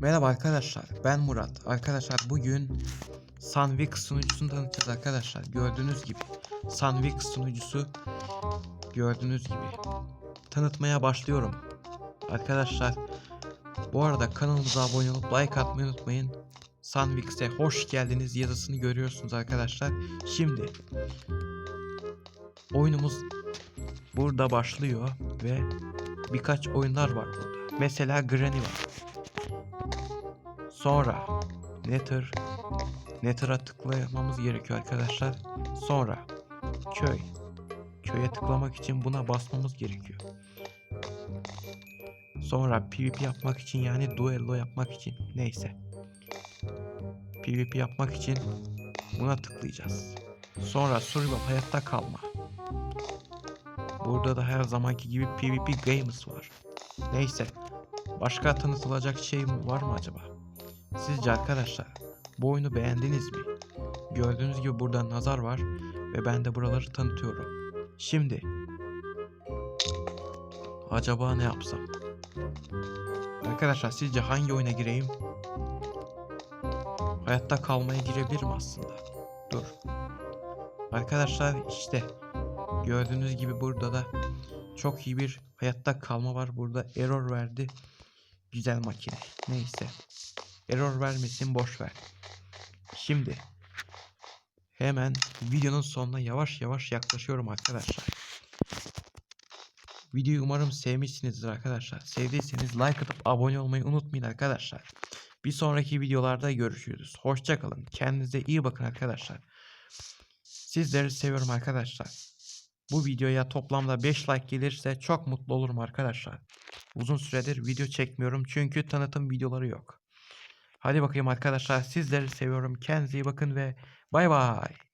Merhaba arkadaşlar, ben Murat. Arkadaşlar bugün Sunwix sunucusunu tanıtacağız arkadaşlar. Gördüğünüz gibi Sunwix sunucusu gördüğünüz gibi tanıtmaya başlıyorum. Arkadaşlar bu arada kanalımıza abone olup like atmayı unutmayın. Sunwix'e hoş geldiniz yazısını görüyorsunuz arkadaşlar. Şimdi oyunumuz burada başlıyor ve birkaç oyunlar var burada. Mesela Granny var. Sonra Nether Nether'a tıklamamız gerekiyor arkadaşlar. Sonra köy. Köye tıklamak için buna basmamız gerekiyor. Sonra PvP yapmak için yani duello yapmak için neyse. PvP yapmak için buna tıklayacağız. Sonra survival hayatta kalma. Burada da her zamanki gibi PvP Games var. Neyse. Başka tanıtılacak şey var mı acaba? Sizce arkadaşlar bu oyunu beğendiniz mi? Gördüğünüz gibi burada nazar var ve ben de buraları tanıtıyorum. Şimdi acaba ne yapsam? Arkadaşlar sizce hangi oyuna gireyim? Hayatta kalmaya girebilirim aslında. Dur. Arkadaşlar işte gördüğünüz gibi burada da çok iyi bir hayatta kalma var. Burada error verdi. Güzel makine. Neyse. Error vermesin boş ver. Şimdi hemen videonun sonuna yavaş yavaş yaklaşıyorum arkadaşlar. Videoyu umarım sevmişsinizdir arkadaşlar. Sevdiyseniz like atıp abone olmayı unutmayın arkadaşlar. Bir sonraki videolarda görüşürüz. Hoşçakalın. Kendinize iyi bakın arkadaşlar. Sizleri seviyorum arkadaşlar. Bu videoya toplamda 5 like gelirse çok mutlu olurum arkadaşlar. Uzun süredir video çekmiyorum çünkü tanıtım videoları yok. Hadi bakayım arkadaşlar sizleri seviyorum. Kendinize iyi bakın ve bay bay.